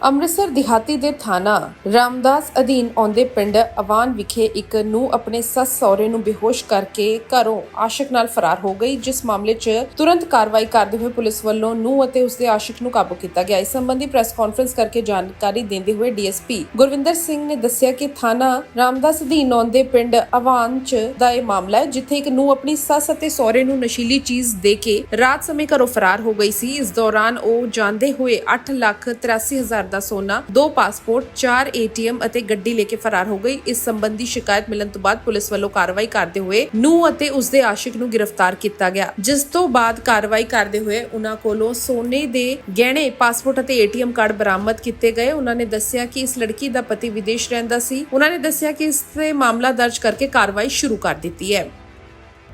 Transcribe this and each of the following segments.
ਅੰਮ੍ਰਿਤਸਰ ਦਿਹਾਤੀ ਦੇ ਥਾਣਾ ਰਾਮਦਾਸ ਅਧੀਨ ਆਉਂਦੇ ਪਿੰਡ ਅਵਾਨ ਵਿਖੇ ਇੱਕ ਨੂੰ ਆਪਣੇ ਸੱਸ ਸਹੁਰੇ ਨੂੰ ਬੇਹੋਸ਼ ਕਰਕੇ ਘਰੋਂ ਆਸ਼ਿਕ ਨਾਲ ਫਰਾਰ ਹੋ ਗਈ, ਜਿਸ ਮਾਮਲੇ 'ਚ ਤੁਰੰਤ ਕਾਰਵਾਈ ਕਰਦੇ ਹੋਏ ਪੁਲਿਸ ਵੱਲੋਂ ਨੂੰ ਅਤੇ ਉਸਦੇ ਆਸ਼ਿਕ ਨੂੰ ਕਾਬੂ ਕੀਤਾ ਗਿਆ। ਇਸ ਸੰਬੰਧੀ ਪ੍ਰੈਸ ਕਾਨਫਰੰਸ ਕਰਕੇ ਜਾਣਕਾਰੀ ਦਿੰਦੇ ਹੋਏ ਡੀਐਸਪੀ ਗੁਰਵਿੰਦਰ ਸਿੰਘ ਨੇ ਦੱਸਿਆ ਕਿ ਥਾਣਾ ਰਾਮਦਾਸ ਅਧੀਨ ਆਉਂਦੇ ਪਿੰਡ ਅਵਾਨ 'ਚ ਦਾ ਇਹ ਮਾਮਲਾ ਹੈ, ਜਿੱਥੇ ਇੱਕ ਨੂੰ ਆਪਣੀ ਸੱਸ ਅਤੇ ਸਹੁਰੇ ਨੂੰ ਨਸ਼ੀਲੀ ਚੀਜ਼ ਦੇ ਕੇ ਰਾਤ ਸਮੇਂ ਘਰੋਂ ਫਰਾਰ ਹੋ ਗਈ ਸੀ। ਇਸ ਦੌਰਾਨ ਉਹ ਜਾਂਦੇ ਹੋਏ 8 ਲੱਖ 83 ਹਜ਼ਾਰ ਦਾ ਸੋਨਾ ਦੋ ਪਾਸਪੋਰਟ 4 ਏਟੀਐਮ ਅਤੇ ਗੱਡੀ ਲੈ ਕੇ ਫਰਾਰ ਹੋ ਗਈ। ਇਸ ਸੰਬੰਧੀ ਸ਼ਿਕਾਇਤ ਮਿਲਣ ਤੋਂ ਬਾਅਦ ਪੁਲਿਸ ਵੱਲੋਂ ਕਾਰਵਾਈ ਕਰਦੇ ਹੋਏ ਨੂੰ ਅਤੇ ਉਸਦੇ ਆਸ਼ਿਕ ਨੂੰ ਗ੍ਰਿਫਤਾਰ ਕੀਤਾ ਗਿਆ। ਜਿਸ ਤੋਂ ਬਾਅਦ ਕਾਰਵਾਈ ਕਰਦੇ ਹੋਏ ਉਹਨਾਂ ਕੋਲੋਂ ਸੋਨੇ ਦੇ ਗਹਿਣੇ ਪਾਸਪੋਰਟ ਅਤੇ ਏਟੀਐਮ ਕਾਰਡ ਬਰਾਮਦ ਕੀਤੇ ਗਏ। ਉਹਨਾਂ ਨੇ ਦੱਸਿਆ ਕਿ ਇਸ ਲੜਕੀ ਦਾ ਪਤੀ ਵਿਦੇਸ਼ ਰਹਿੰਦਾ ਸੀ। ਉਹਨਾਂ ਨੇ ਦੱਸਿਆ ਕਿ ਇਸ ਤੇ ਮਾਮਲਾ ਦਰਜ ਕਰਕੇ ਕਾਰਵਾਈ ਸ਼ੁਰੂ ਕਰ ਦਿੱਤੀ ਹੈ।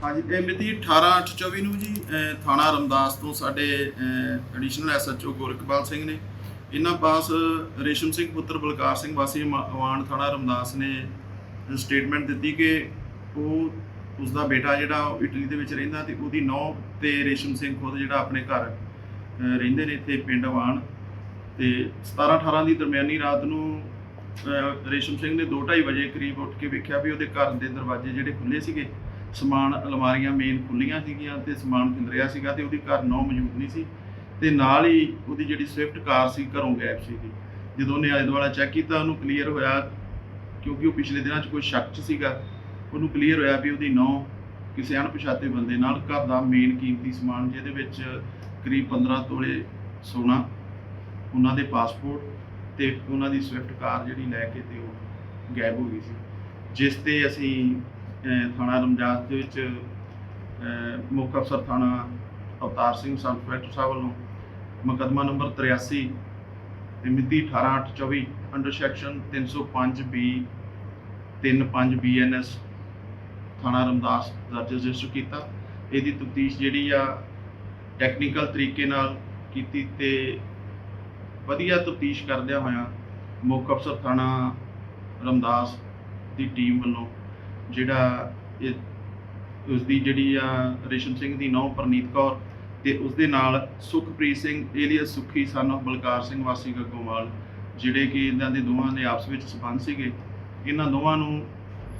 ਹਾਂਜੀ ਇਹ ਮਿਤੀ 18/8/24 ਨੂੰ ਜੀ ਅਹ, ਥਾਣਾ ਰਮਦਾਸ ਤੋਂ ਸਾਡੇ ਐਡੀਸ਼ਨਲ ਐਸਐਚਓ ਗੋਰਖਪਾਲ ਸਿੰਘ ਨੇ ਇਹਨਾਂ ਪਾਸ ਰੇਸ਼ਮ ਸਿੰਘ ਪੁੱਤਰ ਬਲਕਾਰ ਸਿੰਘ ਵਾਸੀ ਮ- ਥਾਣਾ ਰਮਦਾਸ ਨੇ ਸਟੇਟਮੈਂਟ ਦਿੱਤੀ ਕਿ ਉਹ ਉਸ ਦਾ ਬੇਟਾ ਜਿਹੜਾ ਉਹ ਇਟਲੀ ਦੇ ਵਿੱਚ ਰਹਿੰਦਾ ਤੇ ਉਹਦੀ ਨੌ ਤੇ ਰੇਸ਼ਮ ਸਿੰਘ ਖੁਦ ਜਿਹੜਾ ਆਪਣੇ ਘਰ ਰਹਿੰਦੇ ਨੇ ਇੱਥੇ ਪਿੰਡ ਅਵਾਨ ਤੇ 17 18 ਦੀ ਦਰਮਿਆਨੀ ਰਾਤ ਨੂੰ ਰੇਸ਼ਮ ਸਿੰਘ ਨੇ 2:30 ਵਜੇ ਕਰੀਬ ਉੱਠ ਕੇ ਵੇਖਿਆ ਵੀ ਉਹਦੇ ਘਰ ਦੇ ਦਰਵਾਜ਼ੇ ਜਿਹੜੇ ਖੁੱਲੇ ਸੀਗੇ, ਸਮਾਨ, ਅਲਮਾਰੀਆਂ ਮੇਨ ਖੁੱਲੀਆਂ ਸੀਗੀਆਂ ਤੇ ਸਮਾਨ ਖਿੰਦਰਿਆ ਸੀਗਾ ਤੇ ਉਹਦੀ ਘਰ ਨੌ ਮੌਜੂਦ ਨਹੀਂ ਸੀ। ਤੇ ਨਾਲ ਹੀ ਉਹਦੀ ਜਿਹੜੀ ਸਵਿਫਟ ਕਾਰ ਸੀ, ਘਰੋਂ ਗਾਇਬ ਸੀਗੀ। ਜਦੋਂ ਉਹਨੇ ਆਲੇ ਦੁਆਲਾ ਚੈੱਕ ਕੀਤਾ, ਉਹਨੂੰ ਕਲੀਅਰ ਹੋਇਆ, ਕਿਉਂਕਿ ਉਹ ਪਿਛਲੇ ਦਿਨਾਂ 'ਚ ਕੋਈ ਸ਼ੱਕ 'ਚ ਸੀਗਾ, ਉਹਨੂੰ ਕਲੀਅਰ ਹੋਇਆ ਵੀ ਉਹਦੀ ਨੌ ਕਿਸੇ ਅਣਪਛਾਤੇ ਬੰਦੇ ਨਾਲ ਘਰ ਦਾ ਮੇਨ ਕੀਮਤੀ ਸਮਾਨ, ਜਿਹਦੇ ਵਿੱਚ ਕਰੀਬ 15 ਤੋਲੇ ਸੋਨਾ, ਉਹਨਾਂ ਦੇ ਪਾਸਪੋਰਟ ਤੇ ਉਹਨਾਂ ਦੀ ਸਵਿਫਟ ਕਾਰ ਜਿਹੜੀ ਲੈ ਕੇ ਤੇ ਉਹ ਗਾਇਬ ਹੋ ਗਈ ਸੀ। ਜਿਸ ਤੇ ਅਸੀਂ ਥਾਣਾ ਰਮਜਾਸ ਦੇ ਵਿੱਚ ਮੁੱਖ ਅਫਸਰ ਥਾਣਾ ਅਵਤਾਰ ਸਿੰਘ ਸਬ ਇੰਸਪੈਕਟਰ ਸਾਹਿਬ ਵੱਲੋਂ ਮੁਕੱਦਮਾ ਨੰਬਰ 83 ਮਿਤੀ 18/8/24 ਅੰਡਰ ਸੈਕਸ਼ਨ 305 ਬੀ 35 ਬੀਐਨਐਸ ਥਾਣਾ ਰਮਦਾਸ ਦਰਜ ਰਜਿਸਟਰ ਕੀਤਾ। ਇਹਦੀ ਤਫਤੀਸ਼ ਜਿਹੜੀ ਆ ਟੈਕਨੀਕਲ ਤਰੀਕੇ ਨਾਲ ਕੀਤੀ ਤੇ ਵਧੀਆ ਤਫਤੀਸ਼ ਕਰਦਿਆਂ ਹੋਇਆਂ ਮੁੱਖ ਅਫਸਰ ਥਾਣਾ ਰਮਦਾਸ ਦੀ ਟੀਮ ਵੱਲੋਂ ਜਿਹੜਾ ਇਹ ਉਸ ਦੀ ਜਿਹੜੀ ਆ ਰੇਸ਼ਮ ਸਿੰਘ ਦੀ ਨੌ ਪਰਨੀਤ ਕੌਰ ਤੇ ਉਸ ਦੇ ਨਾਲ ਸੁਖਪ੍ਰੀਤ ਸਿੰਘ ਏਲੀਅਸ ਸੁਖੀ ਸਨ ਬਲਕਾਰ ਸਿੰਘ, ਵਾਸੀ ਗੱਗੋਵਾਲ ਜਿਹੜੇ ਕਿ ਇਹਨਾਂ ਦੇ ਦੋਵਾਂ ਦੇ ਆਪਸ ਵਿੱਚ ਸਬੰਧ ਸੀਗੇ, ਇਹਨਾਂ ਦੋਵਾਂ ਨੂੰ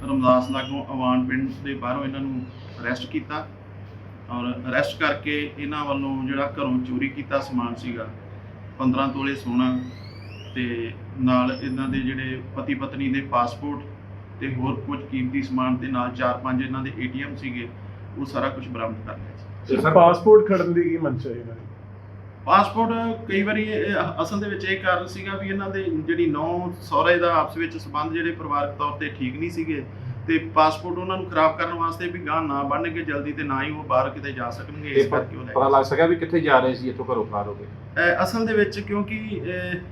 ਰਮਦਾਸ ਲਾਗੋਂ ਅਵਾਨ ਪਿੰਡ ਦੇ ਬਾਹਰੋਂ ਇਹਨਾਂ ਨੂੰ ਅਰੈਸਟ ਕੀਤਾ ਔਰ ਅਰੈਸਟ ਕਰਕੇ ਇਹਨਾਂ ਵੱਲੋਂ ਜਿਹੜਾ ਘਰੋਂ ਚੋਰੀ ਕੀਤਾ ਸਮਾਨ ਸੀਗਾ 15 ਤੋਲੇ ਸੋਨਾ ਤੇ ਨਾਲ ਇਹਨਾਂ ਦੇ ਜਿਹੜੇ ਪਤੀ ਪਤਨੀ ਦੇ ਪਾਸਪੋਰਟ ਤੇ ਹੋਰ ਕੁਝ ਕੀਮਤੀ ਸਮਾਨ ਤੇ ਨਾਲ 4-5 ਇਹਨਾਂ ਦੇ ਏਟੀਐਮ ਸੀਗੇ, ਉਹ ਸਾਰਾ ਕੁਝ ਬਰਾਮਦ ਕਰ ਲਿਆ ਸੀ। ਤੇ ਸਰ ਪਾਸਪੋਰਟ ਖੜਨ ਦੀ ਕੀ ਮਨਸ਼ਾ ਹੈ ਇਹਨਾਂ ਦੀ? ਪਾਸਪੋਰਟ ਕਈ ਵਾਰੀ ਇਹ ਅਸਲ ਦੇ ਵਿੱਚ ਇਹ ਕਾਰਨ ਸੀਗਾ ਵੀ ਇਹਨਾਂ ਦੇ ਜਿਹੜੀ ਨੌ ਸਹੁਰੇ ਦਾ ਆਪਸ ਵਿੱਚ ਸਬੰਧ ਜਿਹੜੇ ਪਰਿਵਾਰਕ ਤੌਰ ਤੇ ਠੀਕ ਨਹੀਂ ਸੀਗੇ ਤੇ ਪਾਸਪੋਰਟ ਉਹਨਾਂ ਨੂੰ ਖਰਾਬ ਕਰਨ ਵਾਸਤੇ ਵੀ ਗਾਂ ਨਾ ਬਣਨਗੇ ਜਲਦੀ ਤੇ ਨਾ ਹੀ ਉਹ ਬਾਹਰ ਕਿਤੇ ਜਾ ਸਕਣਗੇ ਇਸ ਕਰਕੇ ਉਹ ਲੈ ਪਤਾ ਲੱਗ ਸਕਿਆ ਵੀ ਕਿੱਥੇ ਜਾ ਰਹੇ ਸੀ ਇੱਥੋਂ ਘਰੋਂ ਫਰਾਰ ਹੋ ਗਏ। ਅਸਲ ਦੇ ਵਿੱਚ ਕਿਉਂਕਿ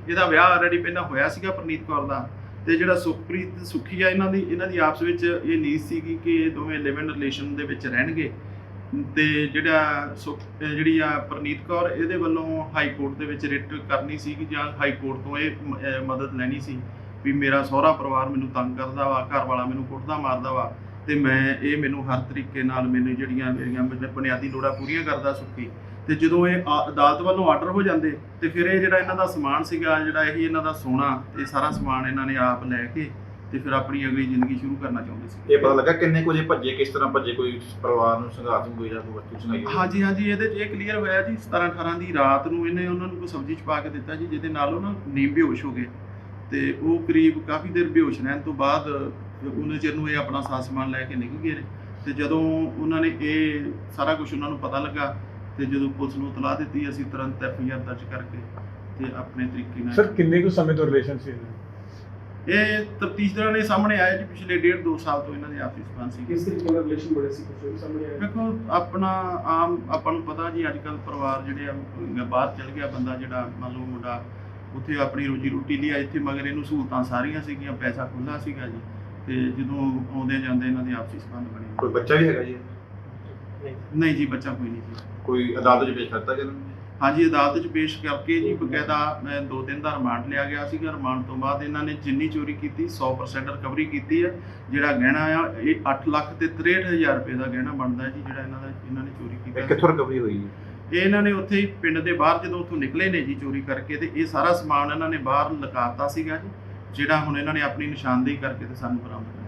ਇਹਦਾ ਵਿਆਹ ਆਲਰੇਡੀ ਪਹਿਲਾਂ ਹੋਇਆ ਸੀਗਾ ਪ੍ਰਨੀਤ ਕੌਰ ਦਾ ਤੇ ਜਿਹੜਾ ਸੁਖਪ੍ਰੀਤ ਸੁਖੀ ਆ ਇਹਨਾਂ ਦੀ ਇਹਨਾਂ ਦੀ ਆਪਸ ਵਿੱਚ ਇਹ ਨੀਤ ਸੀਗੀ ਕਿ ਇਹ ਦੋਵੇਂ ਲਿਵ ਇਨ ਰਿਲੇਸ਼ਨ ਦੇ ਵਿੱਚ ਰਹਿਣਗੇ। ਤੇ ਜਿਹੜਾ ਸੁਖ ਜਿਹੜੀ ਆ ਪ੍ਰਨੀਤ ਕੌਰ, ਇਹਦੇ ਵੱਲੋਂ ਹਾਈ ਕੋਰਟ ਦੇ ਵਿੱਚ ਰਿਟ ਕਰਨੀ ਸੀ ਕਿ ਜਾਂ ਹਾਈ ਕੋਰਟ ਤੋਂ ਇਹ ਮਦਦ ਲੈਣੀ ਸੀ ਵੀ ਮੇਰਾ ਸਹੁਰਾ ਪਰਿਵਾਰ ਮੈਨੂੰ ਤੰਗ ਕਰਦਾ ਵਾ, ਘਰ ਵਾਲਾ ਮੈਨੂੰ ਕੁੱਟਦਾ ਮਾਰਦਾ ਵਾ ਤੇ ਮੈਂ ਇਹ ਮੈਨੂੰ ਹਰ ਤਰੀਕੇ ਨਾਲ ਮੈਨੂੰ ਜਿਹੜੀਆਂ ਮੇਰੀਆਂ ਬੁਨਿ- ਬੁਨਿਆਦੀ ਲੋੜਾਂ ਪੂਰੀਆਂ ਕਰਦਾ ਸੁਖੀ। ਤੇ ਜਦੋਂ ਇਹ ਆ- ਅਦਾਲਤ ਵੱਲੋਂ ਆਰਡਰ ਹੋ ਜਾਂਦੇ ਤੇ ਫਿਰ ਇਹ ਜਿਹੜਾ ਇਹਨਾਂ ਦਾ ਸਮਾਨ ਸੀਗਾ, ਜਿਹੜਾ ਇਹੀ ਇਹਨਾਂ ਦਾ ਸੋਨਾ, ਇਹ ਸਾਰਾ ਸਮਾਨ ਇਹਨਾਂ ਨੇ ਆਪ ਲੈ ਕੇ ਤੇ ਫਿਰ ਆਪਣੀ ਅਗਲੀ ਜ਼ਿੰਦਗੀ ਸ਼ੁਰੂ ਕਰਨਾ ਚਾਹੁੰਦੇ ਸੀ ਇਹ ਪਤਾ ਲੱਗਾ ਕਿੰਨੇ ਕੁ ਜੇ ਭੱਜੇ ਕਿਸ ਤਰ੍ਹਾਂ ਭੱਜੇ ਕੋਈ ਪਰਿਵਾਰ ਨੂੰ ਸੰਘਾਤ ਨੂੰ ਕੋਈ ਜਾਂ ਕੋਈ ਵਸਤੂ ਸੁਣਾਈ? ਹਾਂਜੀ ਹਾਂਜੀ ਇਹਦੇ 'ਚ ਇਹ ਕਲੀਅਰ ਹੋਇਆ ਜੀ 17 18 ਦੀ ਰਾਤ ਨੂੰ ਇਹਨੇ ਉਹਨਾਂ ਨੂੰ ਕੋਈ ਸਬਜ਼ੀ ਚ ਪਾ ਕੇ ਦਿੱਤਾ ਜੀ ਜਿਹਦੇ ਨਾਲ ਉਹ ਨਾ ਨੀਂਦ ਬੇਹੋਸ਼ ਹੋ ਗਏ ਤੇ ਉਹ ਕਰੀਬ ਕਾਫੀ ਦੇਰ ਬੇਹੋਸ਼ ਰਹਿਣ ਤੋਂ ਬਾਅਦ ਉਹਨੇ ਚਿਰ ਨੂੰ ਇਹ ਆਪਣਾ ਸਾਰਾ ਸਮਾਨ ਲੈ ਕੇ ਨਿਕਲ ਗਏ ਨੇ ਤੇ ਜਦੋਂ ਉਹਨਾਂ ਨੇ ਇਹ ਸਾਰਾ ਕੁਝ ਉਹਨਾਂ ਨੂੰ ਪਤਾ ਲੱਗਾ ਤੇ ਜਦੋਂ ਪੁਲਿਸ ਨੂੰ ਇਤਲਾਹ ਦਿੱਤੀ ਅਸੀਂ ਤੁਰੰਤ ਐਫ ਆਈ ਆਰ ਦਰਜ ਕਰਕੇ ਤੇ ਆਪਣੇ ਤਰੀਕੇ ਨਾਲ ਸਰ ਕਿੰਨੇ ਕੁ ਸਮੇਂ ਤੋਂ ਰਿਲੇਸ਼ਨ ਸੀ ਇਹਨਾਂ ਦੀ? ਇਹ ਤਫਤੀਸ਼ ਦੌਰਾਨ ਇਹ ਸਾਹਮਣੇ ਆਇਆ ਜੀ ਪਿਛਲੇ ਡੇਢ ਦੋ ਸਾਲ ਤੋਂ ਇਹਨਾਂ ਦੇ ਆਪਸੀ ਸਬੰਧ ਸੀ। ਕਿਸ ਤਰੀਕੇ ਨਾਲ ਰਿਲੇਸ਼ਨ ਬੜੇ ਸੀ ਕੁਝ ਸਾਹਮਣੇ ਆਇਆ? ਦੇਖੋ ਆਪਣਾ ਆਮ ਆਪਾਂ ਨੂੰ ਪਤਾ ਜੀ ਅੱਜ ਕੱਲ ਪਰਿਵਾਰ ਜਿਹੜੇ ਆ ਬਾਹਰ ਚਲ ਗਿਆ ਬੰਦਾ ਜਿਹੜਾ ਮੰਨ ਲਓ ਮੁੰਡਾ ਉੱਥੇ ਆਪਣੀ ਰੋਜੀ ਰੋਟੀ ਲਈ ਆ ਇੱਥੇ ਮਗਰ ਇਹਨੂੰ ਸਹੂਲਤਾਂ ਸਾਰੀਆਂ ਸੀਗੀਆਂ ਪੈਸਾ ਖੁੱਲਾ ਸੀਗਾ ਜੀ। ਤੇ ਜਦੋਂ ਆਉਂਦੇ ਜਾਂਦੇ ਇਹਨਾਂ ਦੇ ਆਪਸੀ ਸੰਬੰਧ ਬਣੇ। ਕੋਈ ਬੱਚਾ ਵੀ ਹੈਗਾ ਜੀ? ਨਹੀਂ ਜੀ ਬੱਚਾ ਕੋਈ ਨਹੀਂ ਜੀ। ਕੋਈ ਅਦਾਲਤ 'ਚ ਪੇਸ਼ ਕਰਤਾ ਨੂੰ? ਹਾਂਜੀ ਅਦਾਲਤ 'ਚ ਪੇਸ਼ ਕਰਕੇ ਜੀ ਬਕਾਇਦਾ ਦੋ ਦਿਨ ਦਾ ਰਿਮਾਂਡ ਲਿਆ ਗਿਆ ਸੀਗਾ। ਰਿਮਾਂਡ ਤੋਂ ਬਾਅਦ ਇਹਨਾਂ ਨੇ ਜਿੰਨੀ ਚੋਰੀ ਕੀਤੀ 100% ਰਿਕਵਰੀ ਕੀਤੀ ਹੈ। ਜਿਹੜਾ ਗਹਿਣਾ ਆ ਇਹ 8 ਲੱਖ ਤੇ 63000 ਰੁਪਏ ਦਾ ਗਹਿਣਾ ਬਣਦਾ ਜੀ ਜਿਹੜਾ ਇਹਨਾਂ ਦਾ ਇਹਨਾਂ ਨੇ ਚੋਰੀ ਕੀਤਾ ਕਿੱਥੋਂ ਰਿਕਵਰੀ ਹੋਈ ਹੈ? ਇਹ ਇਹਨਾਂ ਨੇ ਉੱਥੇ ਹੀ ਪਿੰਡ ਦੇ ਬਾਹਰ ਜਦੋਂ ਉੱਥੋਂ ਨਿਕਲੇ ਨੇ ਜੀ ਚੋਰੀ ਕਰਕੇ ਤੇ ਇਹ ਸਾਰਾ ਸਮਾਨ ਇਹਨਾਂ ਨੇ ਬਾਹਰ ਲਗਾਤਾ ਸੀਗਾ ਜੀ ਜਿਹੜਾ ਹੁਣ ਇਹਨਾਂ ਨੇ ਆਪਣੀ ਨਿਸ਼ਾਨਦੇਹੀ ਕਰਕੇ ਤੇ ਸਾਨੂੰ ਬਰਾਮਦ